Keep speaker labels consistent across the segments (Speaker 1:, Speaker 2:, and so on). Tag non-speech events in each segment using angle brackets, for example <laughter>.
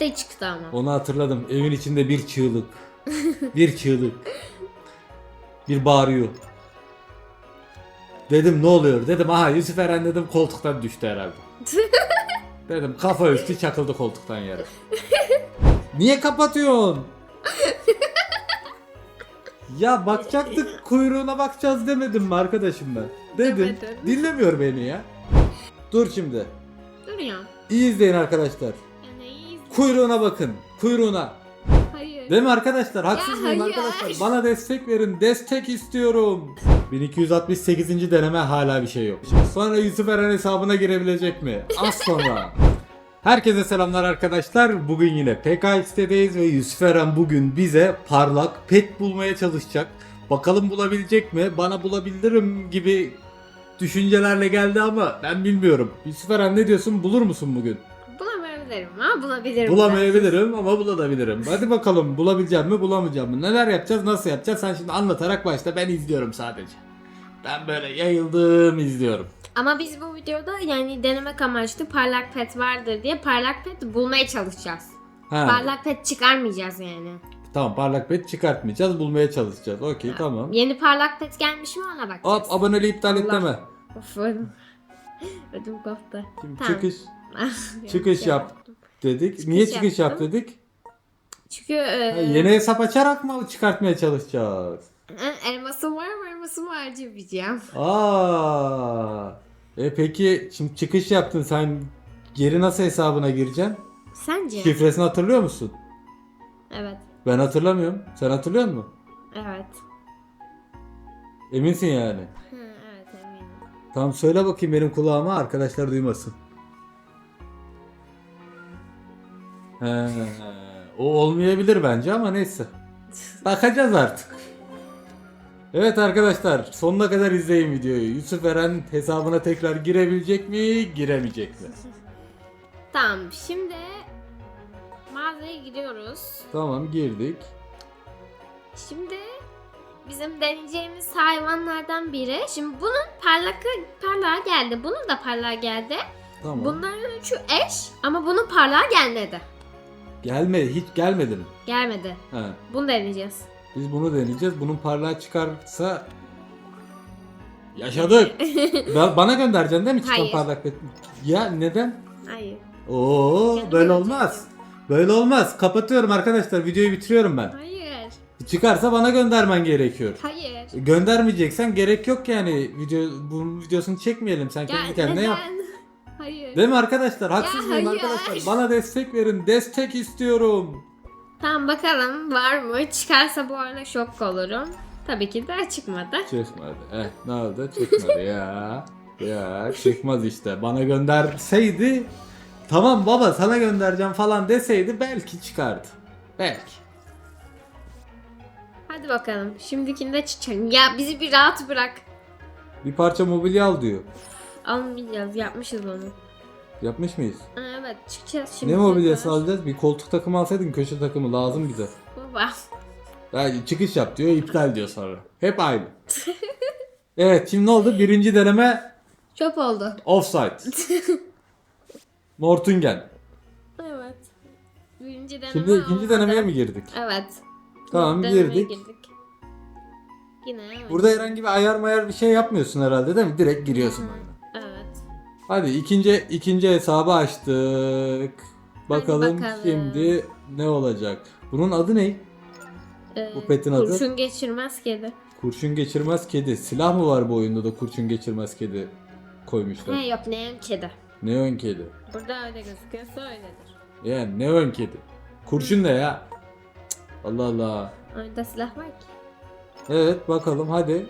Speaker 1: de çıktı ama.
Speaker 2: Onu hatırladım. Evin içinde bir çığlık. <laughs> bir çığlık. Bir bağırıyor. Dedim ne oluyor? Dedim aha Yusuf Eren dedim koltuktan düştü herhalde. <laughs> dedim kafa üstü çakıldı koltuktan yere. Niye kapatıyorsun? <laughs> ya bakacaktık kuyruğuna bakacağız demedim mi arkadaşım ben? Dedim.
Speaker 1: Demedim.
Speaker 2: Dinlemiyor beni ya. Dur şimdi.
Speaker 1: Dur ya.
Speaker 2: İyi izleyin arkadaşlar. Kuyruğuna bakın. Kuyruğuna.
Speaker 1: Hayır.
Speaker 2: Değil mi arkadaşlar? Haksız
Speaker 1: Ya
Speaker 2: mıyım
Speaker 1: hayır.
Speaker 2: arkadaşlar? Bana destek verin. Destek istiyorum. 1268. deneme hala bir şey yok. Sonra Yusuf Eren hesabına girebilecek mi? Az sonra. <laughs> Herkese selamlar arkadaşlar. Bugün yine PKX'teyiz ve Yusuf Eren bugün bize parlak pet bulmaya çalışacak. Bakalım bulabilecek mi? Bana bulabilirim gibi düşüncelerle geldi ama ben bilmiyorum. Yusuf Eren ne diyorsun? Bulur musun bugün?
Speaker 1: Bulamayabilirim ama bulabilirim.
Speaker 2: Bulamayabilirim ama bulabilirim. Hadi bakalım bulabileceğim mi bulamayacağım mı? Neler yapacağız nasıl yapacağız? Sen şimdi anlatarak başla ben izliyorum sadece. Ben böyle yayıldım izliyorum.
Speaker 1: Ama biz bu videoda yani denemek amaçlı parlak pet vardır diye parlak pet bulmaya çalışacağız.
Speaker 2: Ha,
Speaker 1: Parlak pet çıkarmayacağız yani.
Speaker 2: tamam parlak pet çıkartmayacağız bulmaya çalışacağız. Okey
Speaker 1: Ha.
Speaker 2: tamam.
Speaker 1: Yeni parlak pet gelmiş mi ona bakacağız.
Speaker 2: Hop aboneliği iptal et
Speaker 1: Allah.
Speaker 2: deme.
Speaker 1: Of ödüm. <laughs> Ödüm koptu.
Speaker 2: Şimdi
Speaker 1: Tamam.
Speaker 2: çıkış <laughs> Çıkış yap. Dedik.
Speaker 1: Çıkış
Speaker 2: Niye çıkış yap
Speaker 1: yaptım.
Speaker 2: dedik?
Speaker 1: Çünkü e,
Speaker 2: Ha, yeni hesap açarak mı çıkartmaya çalışacağız?
Speaker 1: e, elmasım var mı elmasımı harcamayacağım.
Speaker 2: Aa. E peki şimdi çıkış yaptın sen geri nasıl hesabına gireceksin?
Speaker 1: Sence?
Speaker 2: Şifresini hatırlıyor musun?
Speaker 1: Evet.
Speaker 2: Ben hatırlamıyorum. Sen hatırlıyor musun?
Speaker 1: Evet.
Speaker 2: Eminsin yani.
Speaker 1: Hı, evet eminim.
Speaker 2: Tamam söyle bakayım benim kulağıma arkadaşlar duymasın. He, o olmayabilir bence ama neyse. Bakacağız artık. Evet arkadaşlar sonuna kadar izleyin videoyu. Yusuf Eren hesabına tekrar girebilecek mi giremeyecek mi?
Speaker 1: Tamam şimdi mağazaya gidiyoruz.
Speaker 2: Tamam girdik.
Speaker 1: Şimdi bizim deneyeceğimiz hayvanlardan biri. Şimdi bunun parlak parlağa geldi. Bunun da parlağa geldi.
Speaker 2: Tamam.
Speaker 1: Bunların üçü eş ama bunun parlağa gelmedi.
Speaker 2: Gelmedi hiç gelmedi mi?
Speaker 1: Gelmedi.
Speaker 2: He.
Speaker 1: Bunu deneyeceğiz.
Speaker 2: Biz bunu deneyeceğiz. Bunun parlağı çıkarsa yaşadık. <laughs> Ben- Bana göndereceksin değil mi çıkan
Speaker 1: Hayır.
Speaker 2: parlak? Ya neden?
Speaker 1: Hayır.
Speaker 2: Oo
Speaker 1: Kendim
Speaker 2: böyle olmaz. Böyle olmaz. Kapatıyorum arkadaşlar. Videoyu bitiriyorum ben.
Speaker 1: Hayır.
Speaker 2: Çıkarsa bana göndermen gerekiyor.
Speaker 1: Hayır.
Speaker 2: Göndermeyeceksen gerek yok yani. Video bunun videosunu çekmeyelim. Sen kendi kendine yap.
Speaker 1: neden? Hayır.
Speaker 2: Değil mi arkadaşlar? Haksız mıyım
Speaker 1: hayır.
Speaker 2: arkadaşlar? Bana destek verin. Destek istiyorum.
Speaker 1: Tamam bakalım var mı? Çıkarsa bu arada şok olurum. Tabii ki de çıkmadı.
Speaker 2: Çıkmadı. Eh ne oldu? Çıkmadı ya. Ya çıkmaz işte. Bana gönderseydi tamam baba sana göndereceğim falan deseydi belki çıkardı. Belki.
Speaker 1: Hadi bakalım. Şimdikinde çıkacağım. Ya bizi bir rahat bırak.
Speaker 2: Bir parça mobilya al diyor.
Speaker 1: Almayacağız. Yapmışız onu.
Speaker 2: Yapmış mıyız?
Speaker 1: Ha, Evet çıkacağız şimdi.
Speaker 2: ne mobilyası
Speaker 1: tekrar.
Speaker 2: alacağız? Bir koltuk takımı alsaydın köşe takımı lazım bize.
Speaker 1: Baba.
Speaker 2: Yani çıkış yap diyor, iptal diyor sonra. Hep aynı. <laughs> evet şimdi ne oldu? Birinci deneme
Speaker 1: Çöp oldu.
Speaker 2: offside. <laughs> Mortungen.
Speaker 1: Evet. Birinci deneme
Speaker 2: Şimdi ikinci
Speaker 1: olmadı.
Speaker 2: denemeye mi girdik?
Speaker 1: Evet.
Speaker 2: Tamam,
Speaker 1: Denemeye
Speaker 2: girdik.
Speaker 1: Yine evet.
Speaker 2: Burada herhangi bir ayar mayar bir şey yapmıyorsun herhalde değil mi? Direkt giriyorsun oyuna. Hadi ikinci ikinci hesabı açtık. Bakalım,
Speaker 1: bakalım.
Speaker 2: şimdi ne olacak? Bunun adı ne?
Speaker 1: Ee,
Speaker 2: Bu petin adı?
Speaker 1: Kurşun geçirmez kedi.
Speaker 2: Kurşun geçirmez kedi. Silah mı var bu oyunda da kurşun geçirmez kedi koymuşlar?
Speaker 1: He yok ne kedi.
Speaker 2: Neon kedi.
Speaker 1: Burada öyle gözüküyorsa öyledir.
Speaker 2: Yani neon kedi. Kurşun ne ya? Allah Allah.
Speaker 1: Orada silah var ki.
Speaker 2: Evet bakalım hadi.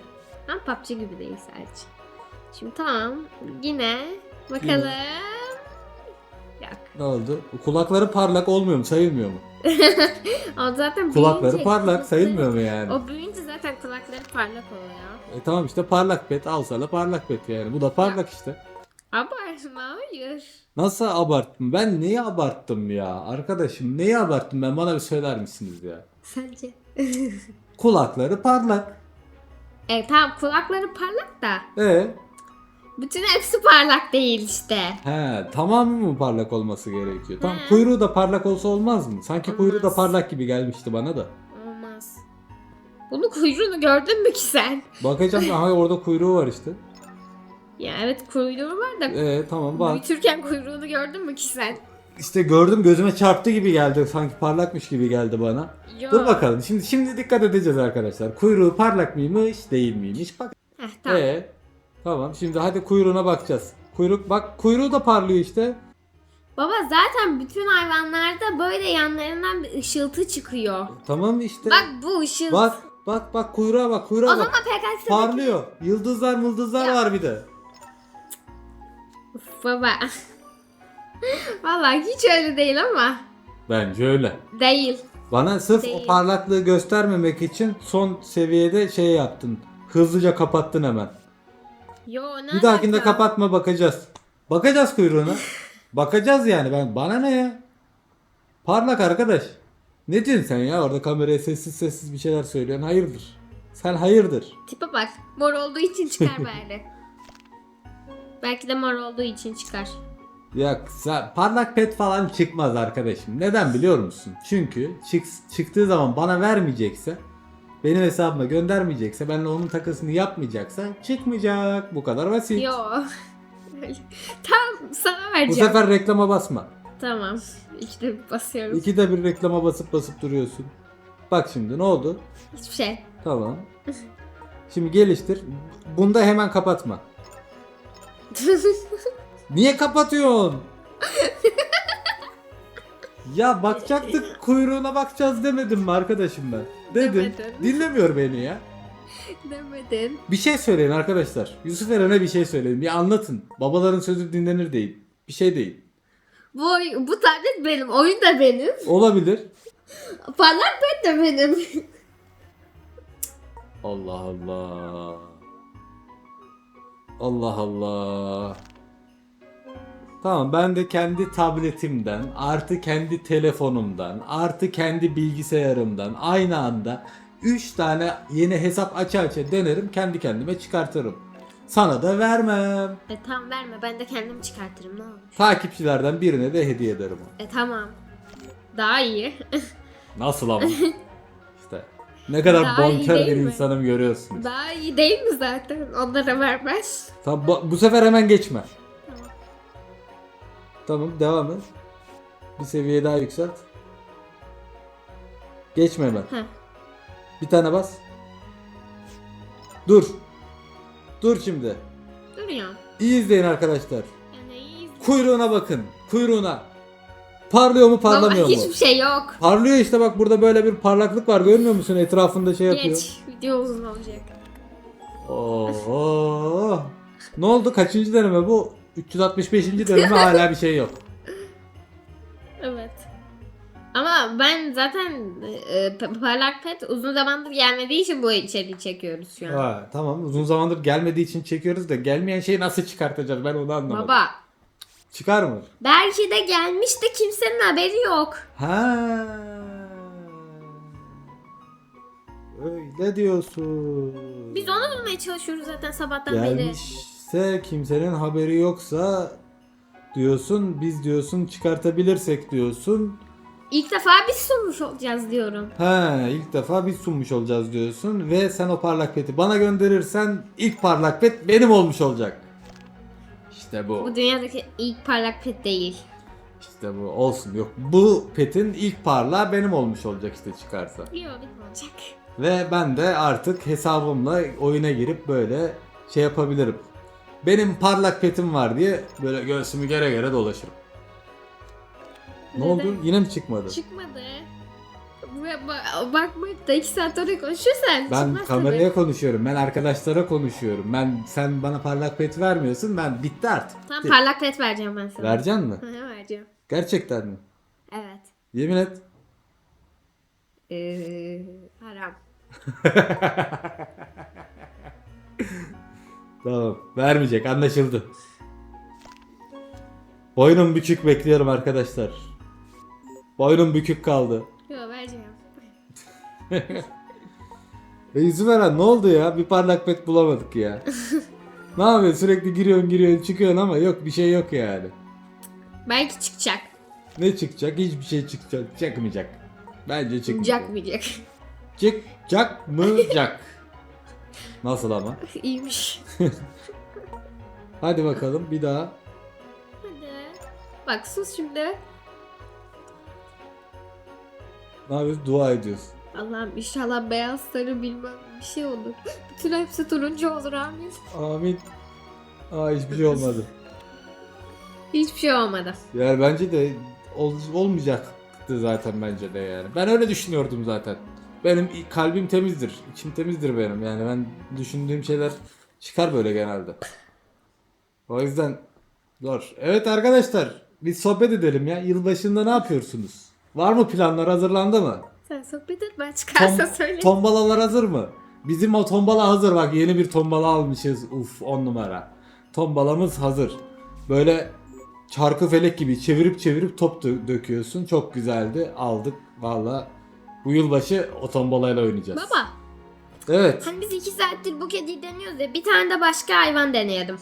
Speaker 1: Ama PUBG gibi değil sadece. Şimdi tamam. Yine bakalım. Yok.
Speaker 2: Ne oldu? Kulakları parlak olmuyor mu? Sayılmıyor mu? <laughs>
Speaker 1: O zaten
Speaker 2: Kulakları
Speaker 1: büyüyünce-
Speaker 2: parlak sayılmıyor mu yani?
Speaker 1: O büyüyünce zaten kulakları parlak oluyor.
Speaker 2: E tamam işte parlak pet al sana parlak pet yani. Bu da parlak işte.
Speaker 1: Abartma hayır.
Speaker 2: Nasıl abarttım? Ben neyi abarttım ya? Arkadaşım neyi abarttım ben? Bana bir söyler misiniz ya?
Speaker 1: Sence?
Speaker 2: Kulakları parlak.
Speaker 1: E tamam kulakları parlak da.
Speaker 2: E
Speaker 1: Bütün hepsi parlak değil işte.
Speaker 2: He, tamamı mı parlak olması gerekiyor?
Speaker 1: He.
Speaker 2: kuyruğu da parlak olsa olmaz mı? Sanki kuyruğu da
Speaker 1: Olmaz.
Speaker 2: parlak gibi gelmişti bana da.
Speaker 1: Olmaz. Bunun kuyruğunu gördün mü ki sen?
Speaker 2: Bakacağım aha orada kuyruğu var işte.
Speaker 1: Ya evet kuyruğu var da
Speaker 2: Ee tamam var.
Speaker 1: büyütürken kuyruğunu gördün mü ki sen?
Speaker 2: İşte gördüm gözüme çarptı gibi geldi. Sanki parlakmış gibi geldi bana.
Speaker 1: Yok.
Speaker 2: Dur bakalım. Şimdi şimdi dikkat edeceğiz arkadaşlar. Kuyruğu parlak mıymış, değil miymiş? Bak.
Speaker 1: Heh, tamam.
Speaker 2: Ee, tamam. Şimdi hadi kuyruğuna bakacağız. Kuyruk bak kuyruğu da parlıyor işte.
Speaker 1: Baba zaten bütün hayvanlarda böyle yanlarından bir ışıltı çıkıyor.
Speaker 2: Tamam işte.
Speaker 1: Bak bu ışıltı.
Speaker 2: Bak bak bak kuyruğa bak kuyruğa
Speaker 1: o
Speaker 2: bak.
Speaker 1: zaman PKX'deki...
Speaker 2: Parlıyor. Yıldızlar mıldızlar
Speaker 1: Ya.
Speaker 2: var bir de.
Speaker 1: Uf, baba. <laughs> Vallahi hiç öyle değil ama.
Speaker 2: Bence öyle.
Speaker 1: Değil.
Speaker 2: Bana sırf o
Speaker 1: Değil.
Speaker 2: parlaklığı göstermemek için son seviyede şey yaptın. Hızlıca kapattın hemen.
Speaker 1: Yo ne
Speaker 2: Bir dahakinde
Speaker 1: alaka?
Speaker 2: kapatma bakacağız. Bakacağız kuyruğuna. <laughs> bakacağız yani ben. Bana ne ya? Parlak arkadaş. Ne diyorsun sen ya? Orada kameraya sessiz sessiz bir şeyler söylüyorsun. Hayırdır? Sen hayırdır?
Speaker 1: Tipe bak. Mor olduğu için çıkar <laughs> bari. Belki de mor olduğu için çıkar.
Speaker 2: Sen, parlak pet falan çıkmaz arkadaşım. Neden biliyor musun? Çünkü çık, çıktığı zaman bana vermeyecekse benim hesabıma göndermeyecekse benle onun takısını yapmayacaksa çıkmayacak. Bu kadar basit.
Speaker 1: Yo. <laughs> Tam sana
Speaker 2: Bu
Speaker 1: vereceğim.
Speaker 2: sefer reklama basma.
Speaker 1: Tamam. İşte bir basıyorum.
Speaker 2: İkide bir reklama basıp basıp duruyorsun. Bak şimdi ne oldu?
Speaker 1: Hiçbir şey.
Speaker 2: Tamam. Şimdi geliştir. Bunda hemen kapatma. <laughs> Niye kapatıyorsun? ya bakacaktık kuyruğuna bakacağız demedim mi arkadaşım ben? Dedim. Dinlemiyor beni ya.
Speaker 1: Demedin.
Speaker 2: Bir şey söyleyin arkadaşlar. Yusuf Eren'e bir şey söyleyin. Bir anlatın. Babaların sözü dinlenir değil. Bir şey değil.
Speaker 1: Bu, oy- bu tablet benim. Oyun da benim.
Speaker 2: Olabilir.
Speaker 1: Parlak pet de benim.
Speaker 2: Allah Allah. Allah Allah. Tamam ben de kendi tabletimden artı kendi telefonumdan artı kendi bilgisayarımdan aynı anda 3 tane yeni hesap aça aça denerim kendi kendime çıkartırım. Sana da vermem.
Speaker 1: E tamam verme. Ben de kendim çıkartırım. Ne olur.
Speaker 2: Takipçilerden birine de hediye ederim onu.
Speaker 1: E tamam. Daha iyi. <laughs>
Speaker 2: Nasıl ama? işte ne kadar
Speaker 1: Daha iyi
Speaker 2: bir
Speaker 1: değil mi?
Speaker 2: insanım görüyorsunuz.
Speaker 1: Daha iyi değil mi zaten? Onlara vermez.
Speaker 2: Tamam bu, bu sefer hemen geçme.
Speaker 1: Tamam.
Speaker 2: Devam et. Bir seviye daha yükselt. Geçme hemen.
Speaker 1: Heh.
Speaker 2: Bir tane bas. Dur. Dur şimdi.
Speaker 1: Duruyor.
Speaker 2: İyi izleyin arkadaşlar.
Speaker 1: Yani iyi.
Speaker 2: Kuyruğuna bakın. Kuyruğuna. Parlıyor mu parlamıyor
Speaker 1: Baba
Speaker 2: mu?
Speaker 1: hiçbir şey yok.
Speaker 2: Parlıyor işte bak burada böyle bir parlaklık var görmüyor musun? Etrafında şey yapıyor.
Speaker 1: Geç. Video uzun olacak.
Speaker 2: Oo. Ne oldu? Kaçıncı deneme bu? 365. deneme hala bir şey yok.
Speaker 1: Evet. Ama ben zaten e, pa- parlak pet uzun zamandır gelmediği için bu içeriği çekiyoruz şu an.
Speaker 2: Ha, tamam uzun zamandır gelmediği için çekiyoruz da gelmeyen şeyi nasıl çıkartacağız ben onu anlamadım.
Speaker 1: Baba
Speaker 2: Çıkar mı?
Speaker 1: belki de gelmiş de kimsenin haberi yok.
Speaker 2: Ha. Öyle diyorsun.
Speaker 1: Biz onu bulmaya çalışıyoruz zaten sabahtan beri.
Speaker 2: Gelmişse kimsenin haberi yoksa diyorsun biz diyorsun çıkartabilirsek diyorsun.
Speaker 1: İlk defa biz sunmuş olacağız diyorum.
Speaker 2: He ilk defa biz sunmuş olacağız diyorsun ve sen o parlak peti bana gönderirsen ilk parlak pet benim olmuş olacak. İşte bu.
Speaker 1: Bu dünyadaki ilk parlak pet değil.
Speaker 2: İşte bu olsun yok. Bu petin ilk parlağı benim olmuş olacak işte çıkarsa.
Speaker 1: Yok benim olacak.
Speaker 2: Ve ben de artık hesabımla oyuna girip böyle şey yapabilirim. Benim parlak petim var diye böyle göğsümü gere gere dolaşırım. Ne
Speaker 1: Neden?
Speaker 2: oldu? Yine mi çıkmadı?
Speaker 1: Çıkmadı. Buraya ba- bakma da iki saat oraya konuşuyorsan
Speaker 2: Ben
Speaker 1: çıkmaz
Speaker 2: kameraya
Speaker 1: tabii.
Speaker 2: konuşuyorum. Ben arkadaşlara konuşuyorum. Ben sen bana parlak pet vermiyorsun. Ben bitti artık.
Speaker 1: Tamam
Speaker 2: Bitti.
Speaker 1: parlak pet vereceğim ben sana.
Speaker 2: Vereceksin mi?
Speaker 1: Hı, vereceğim.
Speaker 2: Gerçekten mi?
Speaker 1: Evet.
Speaker 2: Yemin et.
Speaker 1: Ee, haram. <laughs>
Speaker 2: Tamam. Vermeyecek. Anlaşıldı. Boynum bükük bekliyorum arkadaşlar. Boynum bükük kaldı.
Speaker 1: Yok vereceğim. <laughs>
Speaker 2: E yüzü veren ne oldu ya? Bir parlak pet bulamadık ya. <laughs> Ne yapıyorsun sürekli giriyorsun giriyorsun çıkıyorsun ama yok bir şey yok yani.
Speaker 1: Belki çıkacak.
Speaker 2: Ne çıkacak? Hiçbir şey çıkacak. Çıkmayacak. Bence çıkmayacak.
Speaker 1: Çıkmayacak.
Speaker 2: Çıkacak mı? Cak. Nasıl ama? <laughs>
Speaker 1: İyiymiş.
Speaker 2: Hadi bakalım bir daha.
Speaker 1: Hadi. Bak sus şimdi.
Speaker 2: Ne yapıyoruz? Dua ediyoruz.
Speaker 1: Allah'ım inşallah beyaz sarı bilmem bir şey olur. <laughs> Bütün hepsi turuncu olur amin.
Speaker 2: Amin. Aa hiçbir şey olmadı.
Speaker 1: Hiçbir şey olmadı.
Speaker 2: Yani bence de ol, olmayacaktı zaten bence de yani. Ben öyle düşünüyordum zaten. Benim kalbim temizdir. içim temizdir benim. Yani ben düşündüğüm şeyler çıkar böyle genelde. O yüzden zor. Evet arkadaşlar biz sohbet edelim ya. Yılbaşında ne yapıyorsunuz? Var mı planlar hazırlandı mı?
Speaker 1: Sen sohbet et ben çıkarsa
Speaker 2: Tom-
Speaker 1: söyle.
Speaker 2: Tombalalar hazır mı? Bizim o tombala hazır bak yeni bir tombala almışız. Uf 10 numara. Tombalamız hazır. Böyle çarkı felek gibi çevirip çevirip top dö- döküyorsun. Çok güzeldi. Aldık valla. Bu yılbaşı o tombalayla oynayacağız.
Speaker 1: Baba
Speaker 2: Evet.
Speaker 1: hani biz iki saattir bu kediyi deniyoruz ya bir tane de başka hayvan deneyelim.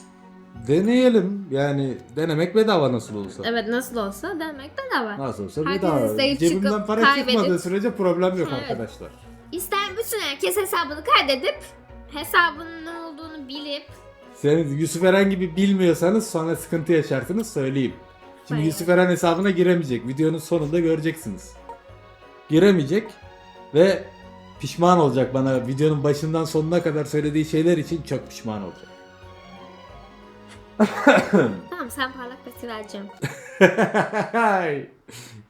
Speaker 2: Deneyelim. Yani denemek bedava nasıl olsa.
Speaker 1: Evet nasıl olsa denemek de var.
Speaker 2: Nasıl olsa
Speaker 1: Herkes
Speaker 2: bedava. Cebimden
Speaker 1: çıkıp
Speaker 2: para
Speaker 1: kaybedip-
Speaker 2: çıkmadığı sürece problem yok
Speaker 1: Evet.
Speaker 2: arkadaşlar.
Speaker 1: İsteyen bütün herkes hesabını kaydedip hesabının ne olduğunu bilip
Speaker 2: Sen Yusuf Eren gibi bilmiyorsanız sonra sıkıntı yaşarsınız söyleyeyim. Şimdi
Speaker 1: Bayağı.
Speaker 2: Yusuf Eren hesabına giremeyecek. Videonun sonunda göreceksiniz. Giremeyecek ve pişman olacak bana videonun başından sonuna kadar söylediği şeyler için çok pişman olacak. <laughs>
Speaker 1: tamam sen parlak peti vereceğim.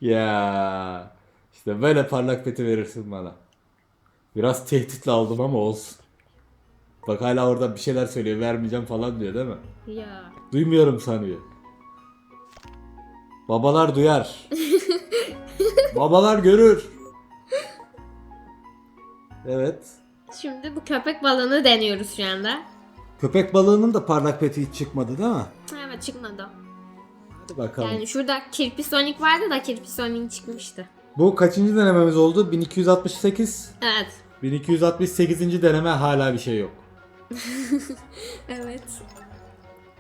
Speaker 2: ya işte böyle parlak peti verirsin bana. Biraz tehditle aldım ama olsun. Bak hala orada bir şeyler söylüyor vermeyeceğim falan diyor değil mi?
Speaker 1: Ya.
Speaker 2: Duymuyorum sanıyor. Babalar duyar. <laughs> Babalar görür. Evet.
Speaker 1: Şimdi bu köpek balığını deniyoruz şu anda.
Speaker 2: Köpek balığının da parlak peti hiç çıkmadı değil mi?
Speaker 1: Evet çıkmadı.
Speaker 2: Hadi bakalım.
Speaker 1: Yani şurada kirpi Sonic vardı da kirpi Sonic çıkmıştı.
Speaker 2: Bu kaçıncı denememiz oldu? 1268.
Speaker 1: Evet.
Speaker 2: 1268. deneme hala bir şey yok. <laughs>
Speaker 1: Evet.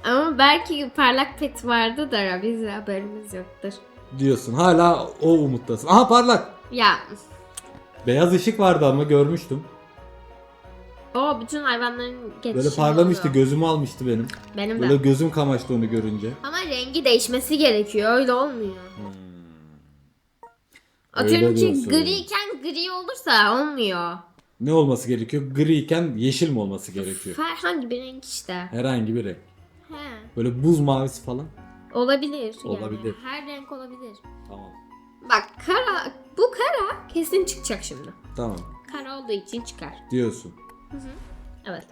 Speaker 1: Ama belki parlak pet vardı da biz haberimiz yoktur.
Speaker 2: Diyorsun. Hala o umuttasın. Aha parlak.
Speaker 1: Ya
Speaker 2: Beyaz ışık vardı ama görmüştüm.
Speaker 1: o bütün hayvanların geçişi
Speaker 2: Böyle parlamıştı.
Speaker 1: oluyor.
Speaker 2: Gözümü almıştı benim.
Speaker 1: Benim
Speaker 2: Böyle
Speaker 1: de.
Speaker 2: gözüm kamaştı onu görünce.
Speaker 1: Ama rengi değişmesi gerekiyor. Öyle olmuyor.
Speaker 2: Hmm.
Speaker 1: Atıyorum ki
Speaker 2: diyorsun.
Speaker 1: griyken gri olursa olmuyor.
Speaker 2: Ne olması gerekiyor? Griyken yeşil mi olması gerekiyor?
Speaker 1: Herhangi bir renk işte.
Speaker 2: Herhangi bir renk.
Speaker 1: He.
Speaker 2: Böyle buz mavisi falan.
Speaker 1: Olabilir. yani.
Speaker 2: Olabilir.
Speaker 1: Her renk olabilir.
Speaker 2: Tamam.
Speaker 1: Bak kara, bu kara kesin çıkacak şimdi.
Speaker 2: Tamam.
Speaker 1: Kara olduğu için çıkar.
Speaker 2: Diyorsun.
Speaker 1: Evet.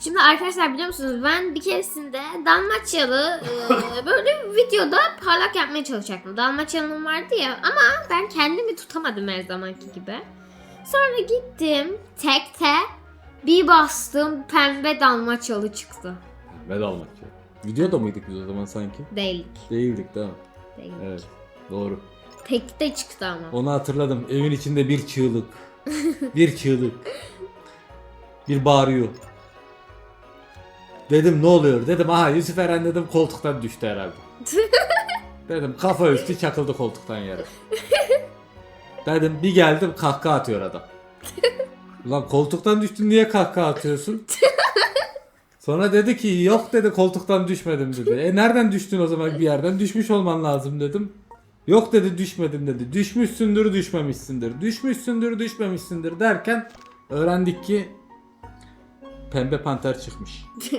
Speaker 1: Şimdi arkadaşlar biliyor musunuz ben bir keresinde Dalmaçyalı e, <laughs> böyle videoda parlak yapmaya çalışacaktım. Dalmaçyalı'nın vardı ya ama ben kendimi tutamadım her zamanki gibi. Sonra gittim tekte bir bastım pembe Dalmaçyalı çıktı.
Speaker 2: Ve dalmakçı. Videoda mıydık biz o zaman sanki?
Speaker 1: Değildik.
Speaker 2: Değildik değil mi?
Speaker 1: Değildik.
Speaker 2: Evet. Doğru.
Speaker 1: Tekte çıktı ama.
Speaker 2: Onu hatırladım. Evin içinde bir çığlık. <laughs> bir çığlık. Bir bağırıyor. Dedim ne oluyor? Dedim aha Yusuf Eren dedim koltuktan düştü herhalde. <laughs> dedim kafa üstü çakıldı koltuktan yere. dedim bir geldim kahkaha atıyor adam. <laughs> Ulan koltuktan düştün niye kahkaha atıyorsun? Sonra dedi ki yok dedi koltuktan düşmedim dedi. E nereden düştün o zaman bir yerden? Düşmüş olman lazım dedim. Yok dedi düşmedim dedi. Düşmüşsündür düşmemişsindir. Düşmüşsündür düşmemişsindir derken öğrendik ki pembe panter çıkmış. <laughs>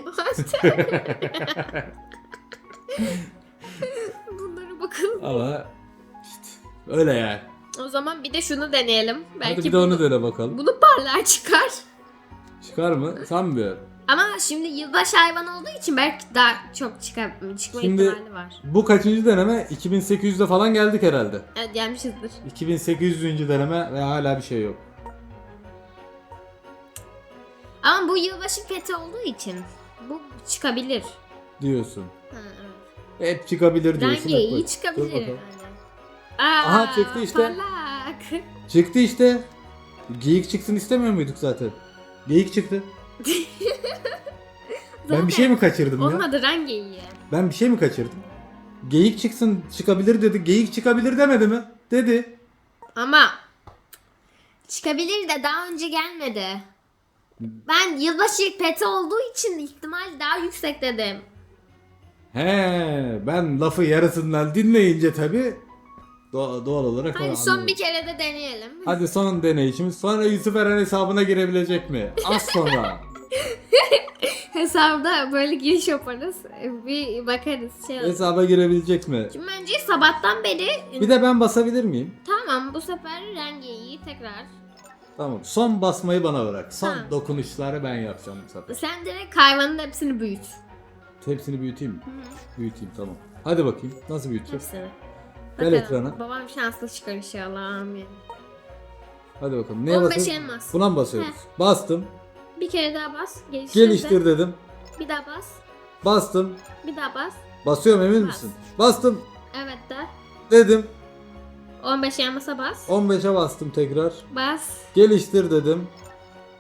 Speaker 1: Bunlara bakalım.
Speaker 2: Ama işte öyle yani.
Speaker 1: O zaman bir de şunu deneyelim. Belki
Speaker 2: Hadi bir de onu
Speaker 1: bunu,
Speaker 2: dene bakalım.
Speaker 1: bunu parlar çıkar.
Speaker 2: Çıkar mı? Sanmıyorum.
Speaker 1: Ama şimdi yılbaşı hayvan olduğu için belki daha çok çıkar, çıkma
Speaker 2: Şimdi-
Speaker 1: ihtimali var.
Speaker 2: Bu kaçıncı deneme? 2800'de falan geldik herhalde.
Speaker 1: Evet gelmişizdir.
Speaker 2: 2800. deneme ve hala bir şey yok.
Speaker 1: Ama bu yılbaşı peti olduğu için bu çıkabilir.
Speaker 2: Diyorsun.
Speaker 1: Ha, evet.
Speaker 2: Hep çıkabilir diyorsun.
Speaker 1: Rengi
Speaker 2: hep
Speaker 1: iyi
Speaker 2: bak. Dur
Speaker 1: çıkabilir
Speaker 2: bakalım.
Speaker 1: yani. Aa,
Speaker 2: Aha, çıktı işte.
Speaker 1: Parlak. <laughs>
Speaker 2: Çıktı işte. Geyik çıksın istemiyor muyduk zaten? Geyik çıktı. <laughs> Ben bir şey mi kaçırdım ya?
Speaker 1: Olmadı rengi iyi.
Speaker 2: Ben bir şey mi kaçırdım? Geyik çıksın çıkabilir dedi. Geyik çıkabilir demedi mi? Dedi.
Speaker 1: Ama çıkabilir de daha önce gelmedi. Ben yılbaşı peti olduğu için ihtimal daha yüksek dedim.
Speaker 2: He, ben lafı yarısından dinleyince tabi doğal, doğal olarak
Speaker 1: Hadi son
Speaker 2: anladım.
Speaker 1: bir kere de deneyelim.
Speaker 2: Hadi son deneyişimiz. Sonra Yusuf Eren hesabına girebilecek mi? Az sonra. <laughs>
Speaker 1: Hesabda böyle giriş yaparız. Bir bakarız. Şey.
Speaker 2: Hesaba girebilecek mi?
Speaker 1: Şimdi bence sabahtan beri
Speaker 2: Bir de ben basabilir miyim?
Speaker 1: tamam bu sefer rengi iyi tekrar.
Speaker 2: Tamam. Son basmayı bana bırak. Son
Speaker 1: Ha.
Speaker 2: dokunuşları ben yapacağım bu sefer.
Speaker 1: Sen direkt hayvanın hepsini büyüt.
Speaker 2: Hepsini büyüteyim mi? Büyüteyim tamam. Hadi bakayım. Nasıl büyüteceğim?
Speaker 1: Hepsini.
Speaker 2: Gel ekrana.
Speaker 1: Babam şanslı çıkar inşallah amin.
Speaker 2: Hadi bakalım. Neye
Speaker 1: 15
Speaker 2: basıyoruz?
Speaker 1: elmas.
Speaker 2: Buna mı basıyoruz? Bastım.
Speaker 1: Bir kere daha bas. Geliştir.
Speaker 2: Geliştir dedim.
Speaker 1: Bir daha bas.
Speaker 2: Bastım.
Speaker 1: Bir daha bas.
Speaker 2: Basıyorum emin
Speaker 1: Bas.
Speaker 2: misin? Bastım
Speaker 1: Evet de.
Speaker 2: dedim.
Speaker 1: 15 yanmasa bas.
Speaker 2: 15'e bastım tekrar.
Speaker 1: Bas.
Speaker 2: Geliştir dedim.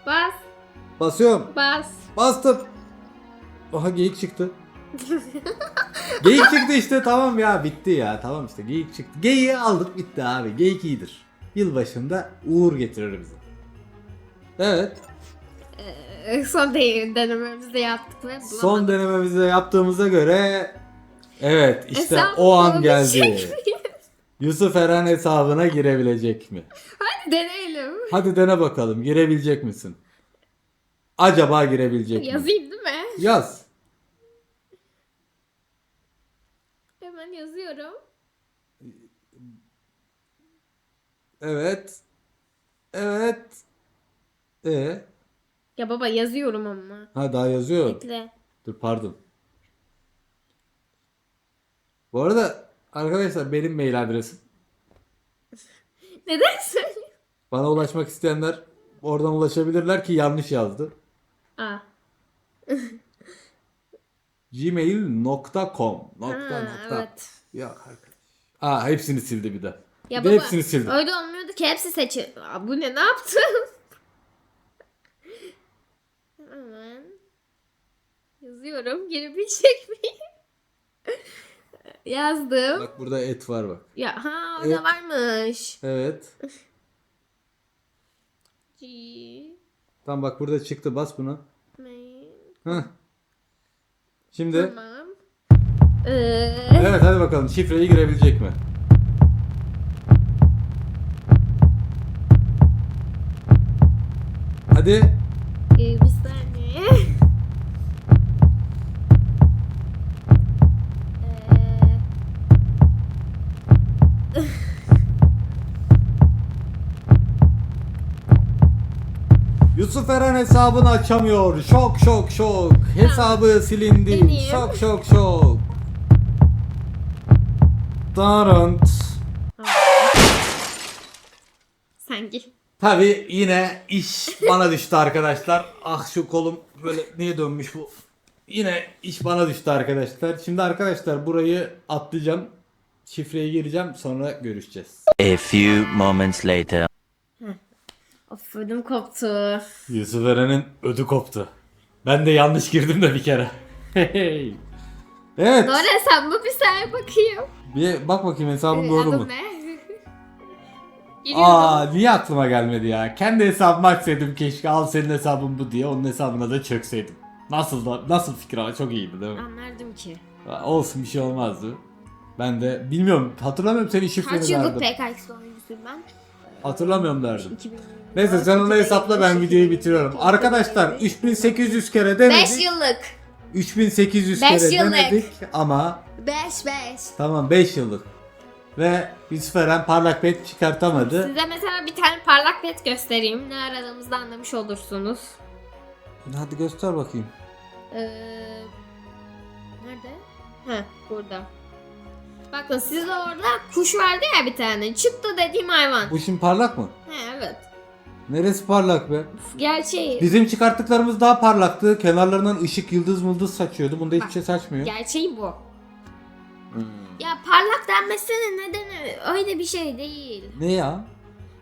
Speaker 1: Bas.
Speaker 2: Basıyorum.
Speaker 1: Bas.
Speaker 2: Bastım. Aha geyik çıktı. <laughs> geyik çıktı işte tamam ya bitti ya tamam işte geyik çıktı. Geyiği aldık bitti abi geyik iyidir. Yılbaşında uğur getirir bize. Evet
Speaker 1: Son de- denememizi de yaptık ve
Speaker 2: son
Speaker 1: bulamadık.
Speaker 2: denememizi de yaptığımıza göre evet işte
Speaker 1: Hesap
Speaker 2: o an geldi. Yusuf Eren hesabına girebilecek mi?
Speaker 1: Hadi deneyelim.
Speaker 2: Hadi dene bakalım girebilecek misin? Acaba girebilecek mi?
Speaker 1: Yazayım değil mi?
Speaker 2: Yaz.
Speaker 1: Hemen yazıyorum.
Speaker 2: Evet. Evet. E
Speaker 1: Ya baba yazıyorum ama.
Speaker 2: ha daha yazıyor.
Speaker 1: Bekle.
Speaker 2: Dur pardon. Bu arada arkadaşlar benim mail adresim. <laughs>
Speaker 1: Neden söylüyorsun?
Speaker 2: Bana ulaşmak isteyenler oradan ulaşabilirler ki yanlış yazdı.
Speaker 1: Aa. <laughs>
Speaker 2: gmail.com nokta
Speaker 1: Ha,
Speaker 2: nokta.
Speaker 1: evet.
Speaker 2: Yok arkadaş. Aa hepsini sildi bir de.
Speaker 1: Ya
Speaker 2: bir de
Speaker 1: baba,
Speaker 2: hepsini sildi.
Speaker 1: Öyle olmuyordu ki hepsi seçil. Aa, bu ne ne yaptın? Hemen. Yazıyorum. Girebilecek miyim? <laughs> Yazdım.
Speaker 2: Bak burada et var bak.
Speaker 1: Ya ha orada
Speaker 2: Evet.
Speaker 1: varmış.
Speaker 2: Evet. <laughs>
Speaker 1: G
Speaker 2: Tamam bak burada çıktı bas buna.
Speaker 1: mail.
Speaker 2: Heh. Şimdi
Speaker 1: Tamam. Ee,
Speaker 2: evet hadi bakalım şifreyi girebilecek mi? Hadi.
Speaker 1: e, bir saniye. Ee,
Speaker 2: Yusuf Eren hesabını açamıyor. Şok şok şok. Hesabı silindi.
Speaker 1: Deneyeyim.
Speaker 2: Şok şok şok. Darant.
Speaker 1: Sanki.
Speaker 2: Tabi yine iş bana düştü arkadaşlar. Ah şu kolum böyle niye dönmüş bu? Yine iş bana düştü arkadaşlar. Şimdi arkadaşlar burayı atlayacağım. Şifreye gireceğim sonra görüşeceğiz.
Speaker 3: A few moments later.
Speaker 1: Of ödüm koptu.
Speaker 2: Yusuf Eren'in ödü koptu. Ben de yanlış girdim de bir kere. Hey. evet.
Speaker 1: Doğru hesap mı? Bir saniye bakayım.
Speaker 2: Bir bak bakayım hesabım
Speaker 1: Ee,
Speaker 2: doğru
Speaker 1: adım
Speaker 2: mu?
Speaker 1: ne? <laughs> Giriyorum.
Speaker 2: Aa niye aklıma gelmedi ya? Kendi hesabımı açsaydım keşke al senin hesabın bu diye onun hesabına da çökseydim. Nasıl da nasıl fikir ama çok iyiydi değil mi?
Speaker 1: Anlardım ki.
Speaker 2: Olsun bir şey olmazdı. Ben de bilmiyorum hatırlamıyorum senin şifreni
Speaker 1: Kaç yıllık
Speaker 2: derdim.
Speaker 1: PKX oyuncusuyum ben?
Speaker 2: Hatırlamıyorum derdim.
Speaker 1: 2000
Speaker 2: Neyse sen onu hesapla ben videoyu bitiriyorum. Arkadaşlar 3800 kere denedik.
Speaker 1: 5 yıllık.
Speaker 2: 3800
Speaker 1: Beş
Speaker 2: kere
Speaker 1: yıllık.
Speaker 2: denedik ama
Speaker 1: 5 5.
Speaker 2: tamam 5 yıllık. Ve Yusuf Eren parlak pet çıkartamadı.
Speaker 1: Size mesela bir tane parlak pet göstereyim. Ne aradığımızda anlamış olursunuz.
Speaker 2: Hadi göster bakayım.
Speaker 1: Ee, nerede? Heh burada. Bakın size orada kuş vardı ya bir tane. Çıktı dediğim hayvan.
Speaker 2: Bu şimdi parlak mı?
Speaker 1: He evet.
Speaker 2: Neresi parlak be?
Speaker 1: Gerçeği.
Speaker 2: Bizim çıkarttıklarımız daha parlaktı. Kenarlarından ışık yıldız mıldız saçıyordu. Bunda hiçbir
Speaker 1: Bak,
Speaker 2: şey saçmıyor.
Speaker 1: Gerçeği bu.
Speaker 2: Hmm.
Speaker 1: Ya parlak denmesinin nedeni öyle bir şey değil.
Speaker 2: Ne ya?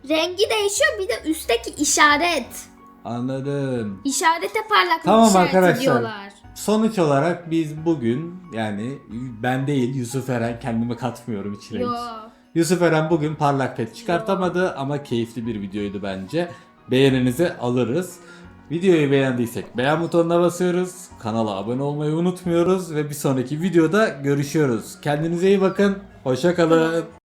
Speaker 1: Rengi değişiyor bir de üstteki işaret.
Speaker 2: Anladım.
Speaker 1: İşarete parlaklık
Speaker 2: Tamam
Speaker 1: işareti
Speaker 2: arkadaşlar.
Speaker 1: diyorlar.
Speaker 2: Sonuç olarak biz bugün yani ben değil Yusuf Eren kendimi katmıyorum içine hiç. Yusuf Eren bugün parlak pet çıkartamadı ama keyifli bir videoydu bence. Beğeninizi alırız. Videoyu beğendiysek beğen butonuna basıyoruz. Kanala abone olmayı unutmuyoruz ve bir sonraki videoda görüşüyoruz. Kendinize iyi bakın. Hoşça kalın.